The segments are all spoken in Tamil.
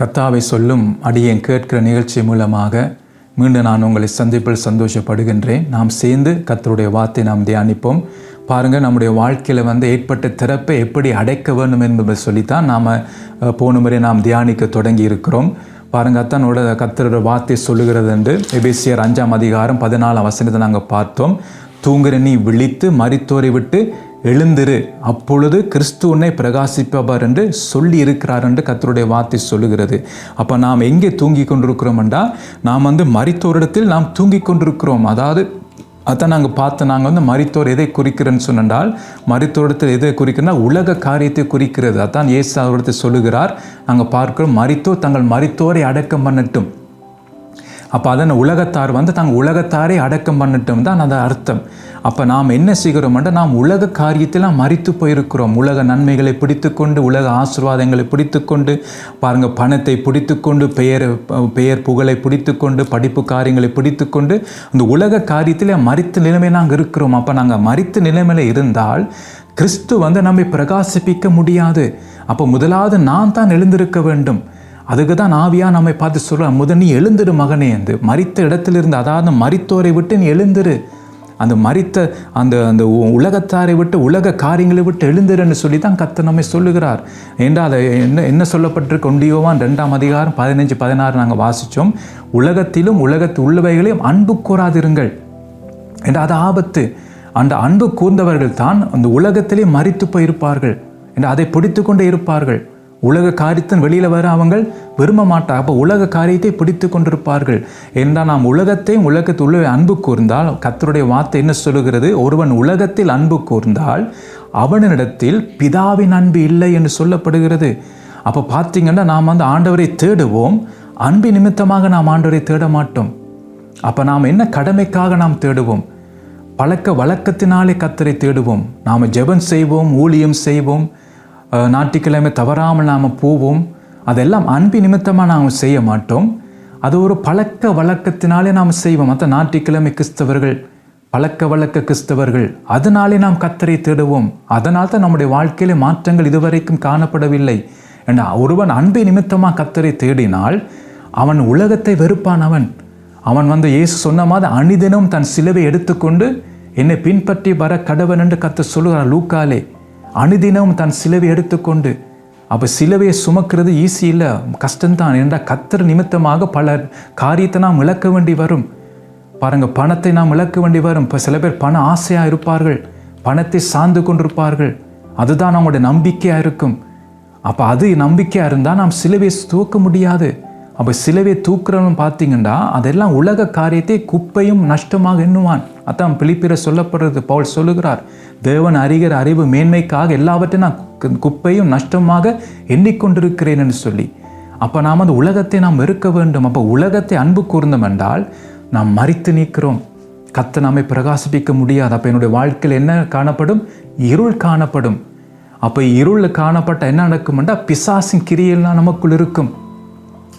கத்தாவை சொல்லும் அடியேன் கேட்கிற நிகழ்ச்சி மூலமாக மீண்டும் நான் உங்களை சந்திப்பில் சந்தோஷப்படுகின்றேன். நாம் சேர்ந்து கத்தருடைய வார்த்தை நாம் தியானிப்போம். பாருங்கள் நம்முடைய வாழ்க்கையில் வந்து ஏற்பட்ட திறப்பை எப்படி அடைக்க வேண்டும் என்பதை சொல்லித்தான் நாம் போன முறை நாம் தியானிக்க தொடங்கி இருக்கிறோம். பாருங்கள் அத்தனோட கத்தரோட வார்த்தை சொல்லுகிறது என்று எபேசியர் அஞ்சாம் அதிகாரம் பதினாலாம் வசனத்தை நாங்கள் பார்த்தோம். தூங்குற நீ விழித்து மறித்தோரை விட்டு எழுந்திரு. அப்பொழுது கிறிஸ்து உன்னை பிரகாசிப்பவர் என்று சொல்லி இருக்கிறார் என்று கத்தருடைய வார்த்தை சொல்லுகிறது. அப்போ நாம் எங்கே தூங்கி கொண்டிருக்கிறோம் என்றால் நாம் வந்து மறித்தோரிடத்தில் நாம் தூங்கி கொண்டிருக்கிறோம். அதாவது அதான் நாங்கள் பார்த்து நாங்கள் வந்து மறித்தோர் எதை குறிக்கிறேன்னு சொன்னால் மரித்தோரிடத்தில் எதை குறிக்கிறனா உலக காரியத்தை குறிக்கிறது. அதான் இயேசு அவரிடத்தை சொல்லுகிறார். நாங்கள் பார்க்கிறோம் மரித்தோர் தங்கள் மறித்தோரை அடக்கம் பண்ணட்டும். அப்போ அதன் உலகத்தார் வந்து தாங்கள் உலகத்தாரே அடக்கம் பண்ணட்டும் தான் அது அர்த்தம். அப்போ நாம் என்ன செய்கிறோம்ன்ற நாம் உலக காரியத்தெல்லாம் மறித்து போயிருக்கிறோம். உலக நன்மைகளை பிடித்துக்கொண்டு உலக ஆசீர்வாதங்களை பிடித்துக்கொண்டு பாருங்கள் பணத்தை பிடித்துக்கொண்டு பெயர் பெயர் புகழை பிடித்துக்கொண்டு படிப்பு காரியங்களை பிடித்துக்கொண்டு இந்த உலக காரியத்தில் மறித்த நிலைமை நாங்கள் இருக்கிறோம். அப்போ நாங்கள் மறித்த நிலைமையில் இருந்தால் கிறிஸ்து வந்து நம்மை பிரகாசிப்பிக்க முடியாது. அப்போ முதலாவது நான் தான் எழுந்திருக்க வேண்டும். அதுக்கு தான் ஆவியா நம்மை பார்த்து சொல்கிறோம் முதல் நீ எழுந்துரு மகனே என்று. மரித்த இடத்திலிருந்து அதாவது மரித்தோரை விட்டு நீ எழுந்துரு. அந்த மரித்த அந்த அந்த உ- உலகத்தாரை விட்டு உலக காரியங்களை விட்டு எழுந்துருன்னு சொல்லி தான் கத்த நம்மை சொல்லுகிறார். என்றால் அதை என்ன என்ன சொல்லப்பட்டிருக்கு? ஒண்டியோவான் ரெண்டாம் அதிகாரம் பதினஞ்சு பதினாறு நாங்கள் வாசித்தோம் உலகத்திலும் உலகத்து உள்ளவைகளையும் அன்பு கூறாதிருங்கள். என்ற அது ஆபத்து. அந்த அன்பு கூர்ந்தவர்கள் தான் அந்த உலகத்திலே மறித்து போயிருப்பார்கள். என்று அதை பிடித்து கொண்டே இருப்பார்கள். உலக காரியத்தின் வெளியில் வர அவங்கள் விரும்ப மாட்டாங்க அப்போ உலக காரியத்தை பிடித்து கொண்டிருப்பார்கள். என்றால் நாம் உலகத்தையும் உலகத்தில் உள்ள அன்பு கூர்ந்தால் கத்தருடைய வார்த்தை என்ன சொல்லுகிறது? ஒருவன் உலகத்தில் அன்பு கூர்ந்தால் அவனிடத்தில் பிதாவின் அன்பு இல்லை என்று சொல்லப்படுகிறது. அப்போ பார்த்தீங்கன்னா நாம் வந்து ஆண்டவரை தேடுவோம். அன்பு நிமித்தமாக நாம் ஆண்டவரை தேட மாட்டோம். அப்போ நாம் என்ன கடமைக்காக நாம் தேடுவோம்? பழக்க வழக்கத்தினாலே கத்தரை தேடுவோம். நாம் ஜெபம் செய்வோம் ஊழியம் செய்வோம். ஞாயிற்றுக்கிழமை தவறாமல் நாம் போவோம். அதெல்லாம் அன்பு நிமித்தமாக நாம் செய்ய மாட்டோம். அது ஒரு பழக்க வழக்கத்தினாலே நாம் செய்வோம். மற்ற ஞாயிற்றுக்கிழமை கிறிஸ்தவர்கள் பழக்க வழக்க கிறிஸ்தவர்கள் அதனாலே நாம் கத்தரை தேடுவோம். அதனால் தான் நம்முடைய வாழ்க்கையில மாற்றங்கள் இதுவரைக்கும் காணப்படவில்லை. ஏன்னா ஒருவன் அன்பை நிமித்தமாக கத்தரை தேடினால் அவன் உலகத்தை வெறுப்பான் அவன் அவன் வந்து இயேசு சொன்ன மாதிரி அனிதினம் தன் சிலுவை எடுத்துக்கொண்டு என்னை பின்பற்றி வர கடவன் என்று கத்த சொல்லுகிறான் லூக்காலே. அனுதினம் தன் சிலுவை எடுத்துக்கொண்டு அப்போ சிலுவையை சுமக்கிறது ஈஸி இல்லை கஷ்டம்தான். என்றால் கத்தர் நிமித்தமாக பல காரியத்தை நாம் இழக்க வேண்டி வரும். பாருங்கள் பணத்தை நாம் இழக்க வேண்டி வரும். இப்போ சில பேர் பண ஆசையாக இருப்பார்கள் பணத்தை சார்ந்து கொண்டிருப்பார்கள். அதுதான் நம்முடைய நம்பிக்கையாக இருக்கும். அப்போ அது நம்பிக்கையாக இருந்தால் நாம் சிலுவையை தூக்க முடியாது. அப்போ சிலவே தூக்குறவன் பார்த்தீங்கன்னா அதெல்லாம் உலக காரியத்தை குப்பையும் நஷ்டமாக எண்ணுவான். அதான் பிலிப்பிர சொல்லப்படுறது பவுல் சொல்லுகிறார். தேவன் அறிகிற அறிவு மேன்மைக்காக எல்லாவற்றையும் நான் குப்பையும் நஷ்டமாக எண்ணிக்கொண்டிருக்கிறேன் என்று சொல்லி. அப்போ நாம் அந்த உலகத்தை நாம் வெறுக்க வேண்டும். அப்போ உலகத்தை அன்பு கூர்ந்தோம் என்றால் நாம் மறித்து நிற்கிறோம். கத்த நாமே பிரகாசிப்பிக்க முடியாது. அப்போ என்னுடைய வாழ்க்கையில் என்ன காணப்படும்? இருள் காணப்படும். அப்போ இருளில் காணப்பட்ட என்ன நடக்கும்னா பிசாசின் கிரியெல்லாம் நமக்குள் இருக்கும்.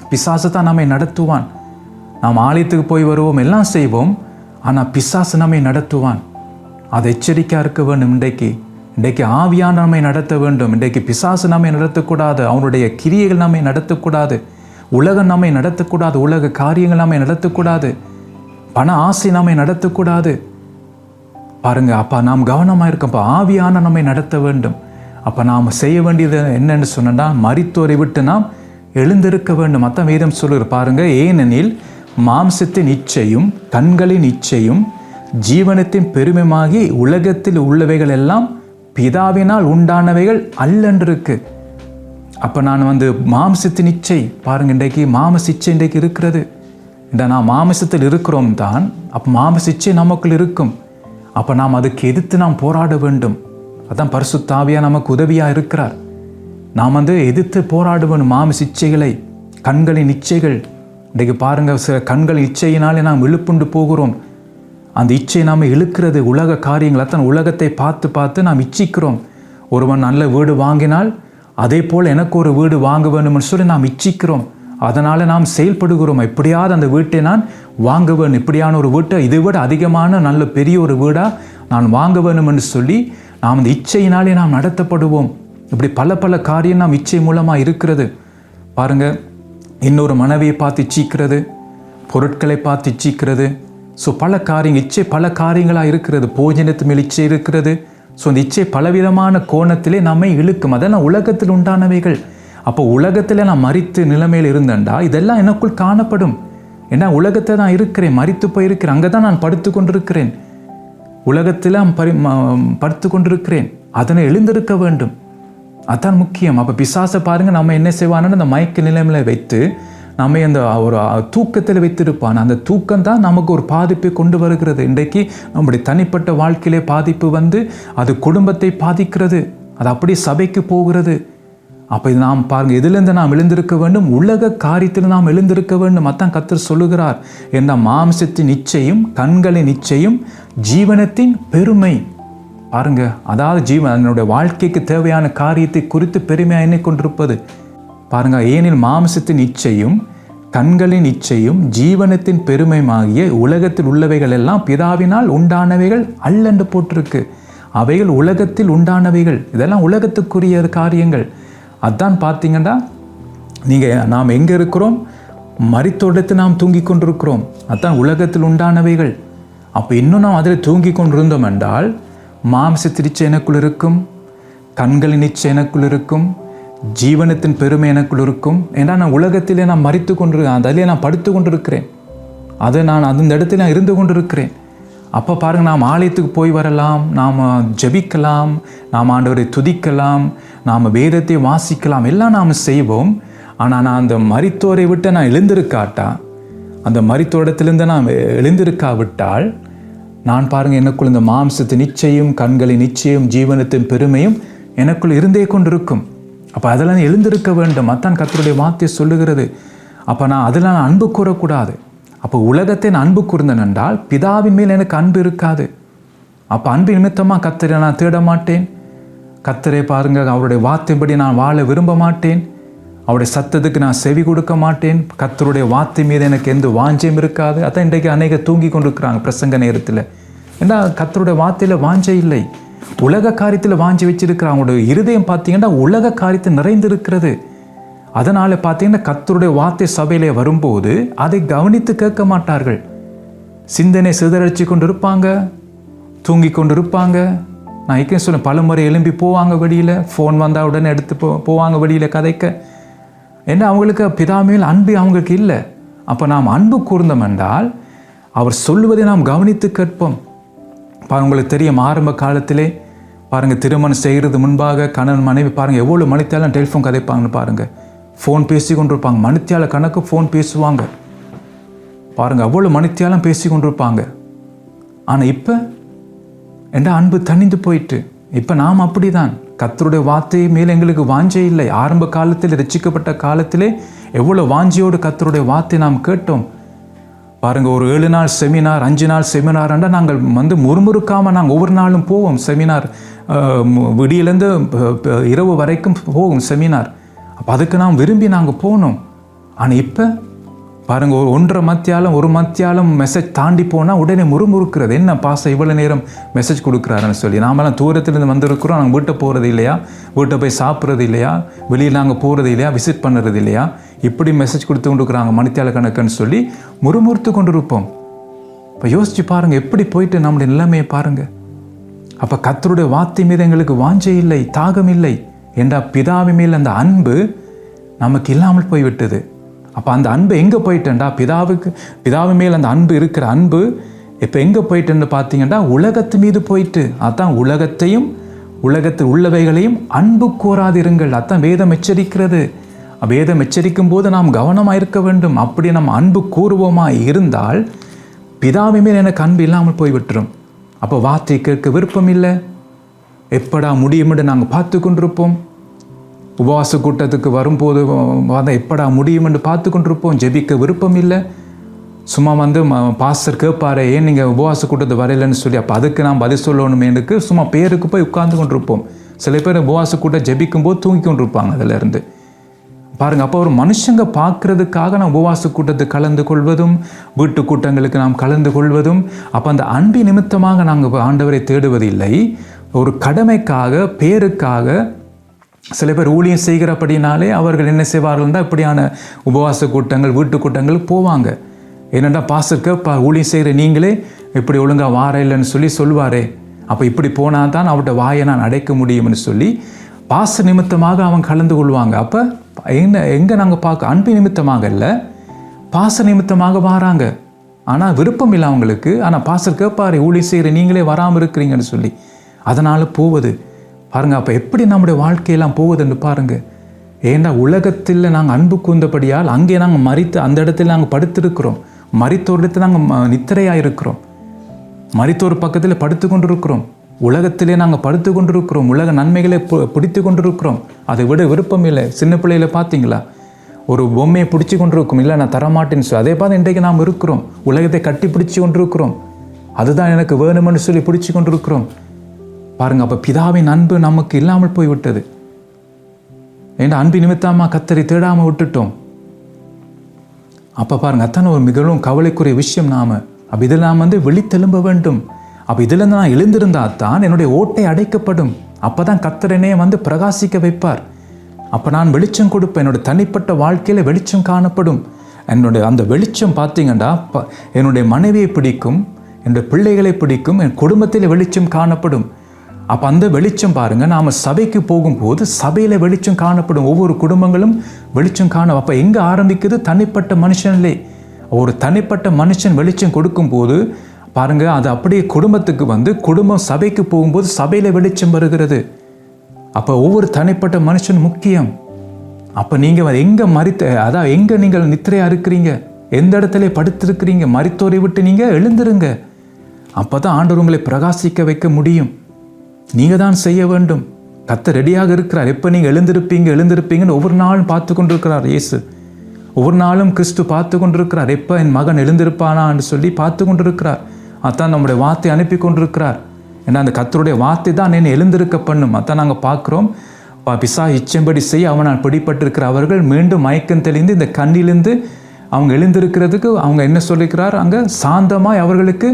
பிசாசு தான் நம்மை நடத்துவான். நாம் ஆலயத்துக்கு போய் வருவோம் எல்லாம் செய்வோம் ஆனால் பிசாசு நம்மை நடத்துவான். அது எச்சரிக்கையாக இருக்க வேண்டும் இன்றைக்கு. இன்றைக்கு ஆவியான நம்மை நடத்த வேண்டும். இன்றைக்கு பிசாசு நம்மை நடத்தக்கூடாது. அவனுடைய கிரியைகள் நம்மை நடத்தக்கூடாது. உலகம் நம்மை நடத்தக்கூடாது. உலக காரியங்கள் நம்மை நடத்தக்கூடாது. பண ஆசை நம்மை நடத்தக்கூடாது. பாருங்க அப்பா நாம் கவனமாக இருக்கப்போ ஆவியான நம்மை நடத்த வேண்டும். அப்போ நாம் செய்ய வேண்டியது என்னன்னு சொன்னால் மறித்தோரை விட்டு நாம் எழுந்திருக்க வேண்டும். மற்ற வேதம் சொல்லுற பாருங்க ஏனெனில் மாம்சத்தின் இச்சையும் கண்களின் இச்சையும் ஜீவனத்தின் பெருமைமாகி உலகத்தில் உள்ளவைகள் எல்லாம் பிதாவினால் உண்டானவைகள் அல்லன்றிருக்கு. அப்போ நான் வந்து மாம்சத்தின் இச்சை பாருங்க இன்றைக்கு மாமச இச்சை இன்றைக்கு இருக்கிறது. இந்த நாம் மாமிசத்தில் இருக்கிறோம் தான் அப்போ மாமச இச்சை நமக்குள் இருக்கும். அப்போ நாம் அதுக்கு எதிர்த்து நாம் போராட வேண்டும். அதான் தாவியாக நமக்கு உதவியாக இருக்கிறார். நாம் வந்து எதிர்த்து போராட மாமிஸ் இச்சைகளை கண்களின் இச்சைகள். இன்றைக்கு பாருங்கள் சில கண்கள் இச்சையினாலே நாம் இழுப்புண்டு போகிறோம். அந்த இச்சை நாம் இழுக்கிறது உலக காரியங்கள் அத்தனை உலகத்தை பார்த்து பார்த்து நாம் இச்சிக்கிறோம். ஒருவன் நல்ல வீடு வாங்கினால் அதே போல் எனக்கு ஒரு வீடு வாங்க வேண்டும்னு சொல்லி நாம் இச்சிக்கிறோம். அதனால் நாம் செயல்படுகிறோம். எப்படியாவது அந்த வீட்டை நான் வாங்க வேணும். இப்படியான ஒரு வீட்டை இதை விட அதிகமான நல்ல பெரிய ஒரு வீடாக நான் வாங்க வேணும் என்று சொல்லி நாம் அந்த இச்சையினாலே நாம் நடத்தப்படுவோம். இப்படி பல பல காரியம் நாம் இச்சை மூலமாக இருக்கிறது. பாருங்க இன்னொரு மனைவியை பார்த்து இச்சிக்கிறது பொருட்களை பார்த்து இச்சிக்கிறது. ஸோ பல காரியங்கள் இச்சை பல காரியங்களாக இருக்கிறது. போஜனத்து மேல் இச்சை இருக்கிறது. ஸோ அந்த இச்சை பலவிதமான கோணத்திலே நம்மை இழுக்கும். அதெல்லாம் உலகத்தில் உண்டானவைகள். அப்போ உலகத்தில் நான் மறித்து நிலைமையில் இருந்தேன்டா இதெல்லாம் எனக்குள் காணப்படும். ஏன்னா உலகத்தை நான் இருக்கிறேன் மறித்து போயிருக்கிறேன் அங்கே தான் நான் படுத்து கொண்டிருக்கிறேன். உலகத்தில் பரி படுத்து கொண்டிருக்கிறேன். அதனை எழுந்திருக்க வேண்டும். அதான் முக்கியம். அப்போ பிசாசை பாருங்கள் நம்ம என்ன செய்வான்னு அந்த மயக்க நிலைமையில வைத்து நம்ம அந்த ஒரு தூக்கத்தில் வைத்திருப்பான். அந்த தூக்கம் தான் நமக்கு ஒரு பாதிப்பை கொண்டு வருகிறது. இன்றைக்கு நம்முடைய தனிப்பட்ட வாழ்க்கையிலே பாதிப்பு வந்து அது குடும்பத்தை பாதிக்கிறது. அது அப்படியே சபைக்கு போகிறது. அப்போ இது நாம் பாருங்கள் எதிலிருந்து நாம் எழுந்திருக்க வேண்டும்? உலக காரியத்தில் நாம் எழுந்திருக்க வேண்டும். அத்தான் கத்தர் சொல்லுகிறார். என்ன மாம்சத்தின் நிச்சயம் கண்களின் நிச்சயம் ஜீவனத்தின் பெருமை. பாருங்க அதாவது ஜீவன் என்னுடைய வாழ்க்கைக்கு தேவையான காரியத்தை குறித்து பெருமையாக எண்ணிக்கொண்டிருப்பது பாருங்க ஏனில் மாம்சத்தின் இச்சையும் கண்களின் இச்சையும் ஜீவனத்தின் பெருமையுமாகிய உலகத்தில் உள்ளவைகள் எல்லாம் பிதாவினால் உண்டானவைகள் அல்லென்று போட்டிருக்கு. அவைகள் உலகத்தில் உண்டானவைகள் இதெல்லாம் உலகத்துக்குரிய காரியங்கள். அதான் பார்த்தீங்கன்னா நீங்கள் நாம் எங்கே இருக்கிறோம்? மறித்தோடத்து நாம் தூங்கி கொண்டிருக்கிறோம். அதான் உலகத்தில் உண்டானவைகள். அப்போ இன்னும் நாம் அதில் தூங்கி கொண்டிருந்தோம் என்றால் மாம்ச திருச்சை எனக்குள் இருக்கும் கண்களின் இச்சை எனக்குள் இருக்கும் ஜீவனத்தின் பெருமை எனக்குள் இருக்கும் ஏன்னா நான் உலகத்திலே நான் மறித்து கொண்டிருக்கேன் அதிலே நான் படுத்து கொண்டிருக்கிறேன் அதை நான் அந்த இடத்துல நான் இருந்து கொண்டிருக்கிறேன். அப்போ பாருங்க நாம் ஆலயத்துக்கு போய் வரலாம் நாம் ஜெபிக்கலாம் நாம் ஆண்டவரை துதிக்கலாம் நாம் வேதத்தை வாசிக்கலாம் எல்லாம் நாம் செய்வோம். ஆனால் நான் அந்த மரித்தோரை விட்டு நான் எழுந்திருக்காட்டா? அந்த மரித்தோடத்திலிருந்து நான் எழுந்திருக்காவிட்டால் நான் பாருங்க எனக்குள் இந்த மாம்சத்தின் நிச்சயம் கண்களின் நிச்சயம் ஜீவனத்தின் பெருமையும் எனக்குள் இருந்தே கொண்டிருக்கும். அப்போ அதெல்லாம் எழுந்திருக்க வேண்டும். அத்தான் கத்தருடைய வார்த்தை சொல்லுகிறது. அப்போ நான் அதில் நான் அன்பு கூறக்கூடாது. அப்போ உலகத்தை நான் அன்பு கூர்ந்தேன் என்றால் பிதாவின் மேல் எனக்கு அன்பு இருக்காது. அப்போ அன்பு நிமித்தமாக கத்தரை நான் தேட மாட்டேன் கத்தரை பாருங்க அவருடைய வார்த்தைப்படி நான் வாழ விரும்ப மாட்டேன் அவருடைய சத்தத்துக்கு நான் செவி கொடுக்க மாட்டேன். கத்தருடைய வார்த்தை மீது எனக்கு எந்த வாஞ்சையும் இருக்காது. அதான் இன்றைக்கு அநேக தூங்கி கொண்டிருக்கிறாங்க பிரசங்க நேரத்தில். ஏன்னா கத்தருடைய வார்த்தையில் வாஞ்சை இல்லை? உலக காரியத்தில் வாஞ்சி வச்சிருக்கிறாங்க அவங்களுடைய இருதயம் பார்த்தீங்கன்னா உலக காரியத்தை நிறைந்திருக்கிறது. அதனால் பார்த்தீங்கன்னா கத்தருடைய வார்த்தை சபையிலே வரும்போது அதை கவனித்து கேட்க மாட்டார்கள். சிந்தனை சிதறடிச்சு கொண்டு இருப்பாங்க தூங்கி கொண்டு இருப்பாங்க நான் இக்கே சொன்னேன் பலமுறை எழும்பி போவாங்க வெளியில் ஃபோன் வந்தால் உடனே எடுத்து போ போவாங்க வெளியில் கதைக்க. ஏன்னா அவங்களுக்கு? பிதாமையில் அன்பு அவங்களுக்கு இல்லை. அப்போ நாம் அன்பு கூர்ந்தோம் என்றால் அவர் சொல்லுவதை நாம் கவனித்து கேட்போம். பாருங்க உங்களுக்கு தெரியும் ஆரம்ப காலத்திலே பாருங்கள் திருமணம் செய்கிறது முன்பாக கணவன் மனைவி பாருங்கள் எவ்வளோ மணித்தாலும் டெலிஃபோன் கதைப்பாங்கன்னு பாருங்கள் ஃபோன் பேசி கொண்டிருப்பாங்க மணித்தியால கணக்கு ஃபோன் பேசுவாங்க. பாருங்கள் அவ்வளோ மணித்தியாலம் பேசி கொண்டிருப்பாங்க ஆனால் இப்போ என்ற அன்பு தணிந்து போயிட்டு இப்போ நாம் அப்படிதான். கத்தருடைய வார்த்தை மேல் எங்களுக்கு வாஞ்சே இல்லை. ஆரம்ப காலத்தில் ரசிக்கப்பட்ட காலத்திலே எவ்வளோ வாஞ்சியோடு கத்தருடைய வார்த்தை நாம் கேட்டோம். பாருங்கள் ஒரு ஏழு நாள் செமினார் அஞ்சு நாள் செமினார் என்றால் நாங்கள் வந்து முறுமுறுக்காமல் நாங்கள் ஒவ்வொரு நாளும் போவோம். செமினார் விடியிலேருந்து இரவு வரைக்கும் போவோம் செமினார். அப்போ அதுக்கு நாம் விரும்பி நாங்கள் போனோம். ஆனால் இப்போ பாருங்க ஒன்றரை மத்தியாலம் ஒரு மத்தியாலம் மெசேஜ் தாண்டி போனால் உடனே முறுமுறுக்கிறது. என்ன பாச இவ்வளோ நேரம் மெசேஜ் கொடுக்குறாருன்னு சொல்லி. நாமெல்லாம் தூரத்துலேருந்து வந்திருக்கிறோம் நாங்கள் வீட்டை போகிறது இல்லையா? வீட்டை போய் சாப்பிட்றது இல்லையா? வெளியில் நாங்கள் போகிறது இல்லையா? விசிட் பண்ணுறது இல்லையா? இப்படி மெசேஜ் கொடுத்து கொண்டு இருக்கிறாங்க மணித்தியால கணக்குன்னு சொல்லி முறுமுறுத்து கொண்டு இருப்போம் இப்போ யோசிச்சு பாருங்க எப்படி போயிட்டு நம்முடைய நிலைமையை பாருங்க. அப்போ கத்தருடைய வார்த்தை மீது எங்களுக்கு வாஞ்சை இல்லை தாகம் இல்லை. என்ற பிதாவி மேல் அந்த அன்பு நமக்கு இல்லாமல் போய்விட்டது. அப்போ அந்த அன்பு எங்கே போயிட்டேன்டா? பிதாவுக்கு பிதாவு மேல் அந்த அன்பு இருக்கிற அன்பு இப்போ எங்கே போயிட்டுன்னு பார்த்தீங்கன்னா உலகத்து மீது போயிட்டு. அதான் உலகத்தையும் உலகத்தில் உள்ளவைகளையும் அன்பு கூறாதிருங்கள். அதான் வேதம் எச்சரிக்கிறது. வேதம் எச்சரிக்கும் போது நாம் கவனமாக இருக்க வேண்டும். அப்படி நம்ம அன்பு கூறுவோமா இருந்தால் பிதாவை மேல் எனக்கு அன்பு இல்லாமல் போய்விட்டுரும். அப்போ வார்த்தை கேட்க விருப்பம் இல்லை. எப்படா முடியும்னு நாங்கள் பார்த்து கொண்டிருப்போம். உபவாச கூட்டத்துக்கு வரும்போது வந்தால் எப்படா முடியும்னு பார்த்து கொண்டிருப்போம். ஜெபிக்க விருப்பம் இல்லை. சும்மா வந்து பாஸ்டர் கேட்பாரு ஏன் நீங்கள் உபவாச கூட்டத்து வரையிலன்னு சொல்லி அப்போ அதுக்கு நான் பதில் சொல்லணுமேனுக்கு சும்மா பேருக்கு போய் உட்கார்ந்து கொண்டிருப்போம். சில பேர் உபவாச கூட்டம் ஜெபிக்கும் போது தூங்கி கொண்டிருப்பாங்க அதிலேருந்து. பாருங்கள் பாருங்க அப்போ ஒரு மனுஷங்க பார்க்குறதுக்காக நாம் உபவாச கூட்டத்துக்கு கலந்து கொள்வதும் வீட்டு கூட்டங்களுக்கு நாம் கலந்து கொள்வதும் அப்போ அந்த அன்பி நிமித்தமாக நாங்கள் ஆண்டவரை தேடுவதில்லை. ஒரு கடமைக்காக பேருக்காக சில பேர் ஊழியம் செய்கிறபடினாலே அவர்கள் என்ன செய்வார்கள்னா இப்படியான உபவாச கூட்டங்கள் வீட்டு கூட்டங்கள் போவாங்க. என்னென்னா பாசருக்கு பா ஊழியம் செய்கிற நீங்களே இப்படி ஒழுங்காக வார இல்லைன்னு சொல்லி சொல்லுவாரே அப்போ இப்படி போனால் தான் அவர்கிட்ட வாயை நான் அடைக்க முடியும்னு சொல்லி பாச நிமித்தமாக அவன் கலந்து கொள்வாங்க. அப்போ என்ன எங்கே நாங்கள் பார்க்க அன்பு நிமித்தமாக இல்லை பாச நிமித்தமாக வாராங்க. ஆனால் விருப்பம் இல்லை அவங்களுக்கு. ஆனால் பாசர் கேட்பாரு ஊழி செய்கிற நீங்களே வராமல் இருக்கிறீங்கன்னு சொல்லி. அதனால் போவது பாருங்கள் அப்போ எப்படி நம்முடைய வாழ்க்கையெல்லாம் போகுதுன்னு பாருங்கள் ஏன்னா உலகத்தில் நாங்கள் அன்பு கூந்தபடியால் அங்கே நாங்கள் மறித்து அந்த இடத்துல நாங்கள் படுத்திருக்கிறோம். மறித்தோர் இடத்துல நாங்கள் நித்திரையாக இருக்கிறோம் மறித்தோர் பக்கத்தில் படுத்து கொண்டிருக்கிறோம் உலகத்திலே நாங்கள் படுத்து கொண்டிருக்கிறோம் உலக நன்மைகளை பு- பிடித்து கொண்டிருக்கிறோம் அதை விட விருப்பம் இல்லை. சின்ன பிள்ளையில பார்த்தீங்களா ஒரு பொம்மையை பிடிச்சி கொண்டிருக்கும் இல்லை நான் தரமாட்டேன்னு சொல்லி அதே பார்த்து இன்றைக்கு நாம் இருக்கிறோம். உலகத்தை கட்டி பிடிச்சி கொண்டிருக்கிறோம் அதுதான் எனக்கு வேணுமென்னு சொல்லி பிடிச்சி கொண்டிருக்கிறோம் பாருங்க அப்போ பிதாவின் அன்பு நமக்கு இல்லாமல் போய்விட்டது. ஏன்னா அன்பு நிமித்தமா கத்தரை தேடாமல் விட்டுட்டோம்? அப்போ பாருங்க அத்தான ஒரு மிகவும் கவலைக்குரிய விஷயம் நாம. அப்போ இதில் நாம் வந்து வெளித்தெலும்ப வேண்டும். அப்போ இதில் நான் எழுந்திருந்தா தான் என்னுடைய ஓட்டை அடைக்கப்படும். அப்போ தான் கத்தரனே வந்து பிரகாசிக்க வைப்பார். அப்போ நான் வெளிச்சம் கொடுப்பேன். என்னோட தனிப்பட்ட வாழ்க்கையில் வெளிச்சம் காணப்படும். என்னுடைய அந்த வெளிச்சம் பார்த்தீங்கன்னா ப- என்னுடைய மனைவியை பிடிக்கும் என்னுடைய பிள்ளைகளை பிடிக்கும் என் குடும்பத்தில் வெளிச்சம் காணப்படும். அப்போ அந்த வெளிச்சம் பாருங்க நாம சபைக்கு போகும்போது சபையில் வெளிச்சம் காணப்படும் ஒவ்வொரு குடும்பங்களும் வெளிச்சம் காணும். அப்போ எங்கே ஆரம்பிக்குது? தனிப்பட்ட மனுஷன்லே. ஒரு தனிப்பட்ட மனுஷன் வெளிச்சம் கொடுக்கும்போது பாருங்க அது அப்படியே குடும்பத்துக்கு வந்து குடும்பம் சபைக்கு போகும்போது சபையில் வெளிச்சம் வருகிறது. அப்போ ஒவ்வொரு தனிப்பட்ட மனுஷன் முக்கியம். அப்போ நீங்கள் எங்கே மறித்த அதான் எங்கே நீங்கள் நித்திரையாக இருக்கிறீங்க? எந்த இடத்துல படுத்திருக்கிறீங்க? மறித்தோரை விட்டு நீங்கள் எழுந்திருங்க. அப்போ தான் ஆண்டவர் உங்களை பிரகாசிக்க வைக்க முடியும். நீங்கள் தான் செய்ய வேண்டும். கத்த ரெடியாக இருக்கிறார். எப்போ நீங்கள் எழுந்திருப்பீங்க எழுந்திருப்பீங்கன்னு ஒவ்வொரு நாளும் பார்த்து கொண்டிருக்கிறார் இயேசு. ஒவ்வொரு நாளும் கிறிஸ்து பார்த்து கொண்டிருக்கிறார். எப்போ என் மகன் எழுந்திருப்பானான்னு சொல்லி பார்த்து கொண்டிருக்கிறார். அதான் நம்முடைய வார்த்தை அனுப்பி கொண்டிருக்கிறார். ஏன்னா அந்த கத்தருடைய வார்த்தை தான் என்னை எழுந்திருக்க பண்ணும். அதான் நாங்கள் பார்க்குறோம். பிசா இச்சம்படி செய்ய அவனால் பிடிப்பட்டிருக்கிற அவர்கள் மீண்டும் மயக்கம் தெளிந்து இந்த கண்ணிலிருந்து அவங்க எழுந்திருக்கிறதுக்கு அவங்க என்ன சொல்லிக்கிறார்? அங்கே சாந்தமாய் அவர்களுக்கு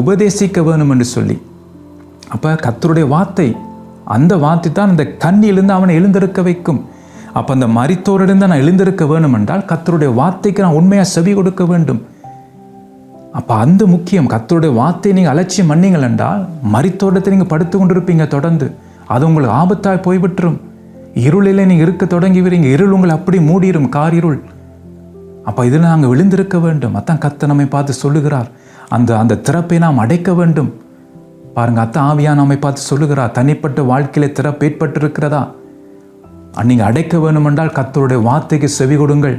உபதேசிக்க வேணும் என்று சொல்லி. அப்போ கத்தருடைய வார்த்தை அந்த வார்த்தை தான் அந்த கண்ணிலிருந்து அவனை எழுந்திருக்க வைக்கும். அப்போ அந்த மறித்தோரிலிருந்து நான் எழுந்திருக்க வேணும் என்றால் கத்தருடைய வார்த்தைக்கு நான் உண்மையாக செவி கொடுக்க வேண்டும். அப்போ அந்த முக்கியம் கத்தருடைய வார்த்தையை நீங்கள் அலட்சியம் பண்ணீங்கள் என்றால் மறித்தோட்டத்தை நீங்கள் படுத்து கொண்டிருப்பீங்க தொடர்ந்து. அது உங்களுக்கு ஆபத்தாய் போய்விட்டுரும். இருளிலே நீங்கள் இருக்க தொடங்கிவிடுங்க இருள் உங்களை அப்படி காரு இருள் அப்போ இதில் நாங்கள் விழுந்திருக்க வேண்டும். அதான் கத்த நம்மை பார்த்து சொல்லுகிறார். அந்த அந்த திறப்பை நாம் அடைக்க வேண்டும். பாருங்க அத்த ஆவியா நம்மை பார்த்து சொல்லுகிறா தனிப்பட்ட வாழ்க்கையில திறப்பு ஏற்பட்டிருக்கிறதா நீங்கள் அடைக்க வேணுமென்றால் கத்தருடைய வார்த்தைக்கு செவி கொடுங்கள்.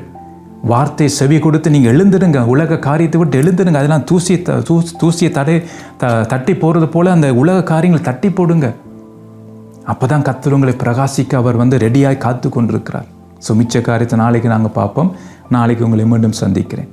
வார்த்தை செவி கொடுத்து நீங்கள் எழுந்துடுங்க உலக காரியத்தை விட்டு எழுந்துடுங்க அதெல்லாம் தூசியை த- தூசி தூசியை தடை த தட்டி போகிறது போல் அந்த உலக காரியங்களை தட்டி போடுங்க. அப்போ தான் கத்தர் உங்களை பிரகாசிக்க அவர் வந்து ரெடியாகி காத்து கொண்டிருக்கிறார் ஸோ மிச்ச காரியத்தை நாளைக்கு நாங்கள் பார்ப்போம். நாளைக்கு உங்களை மீண்டும் சந்திக்கிறேன்.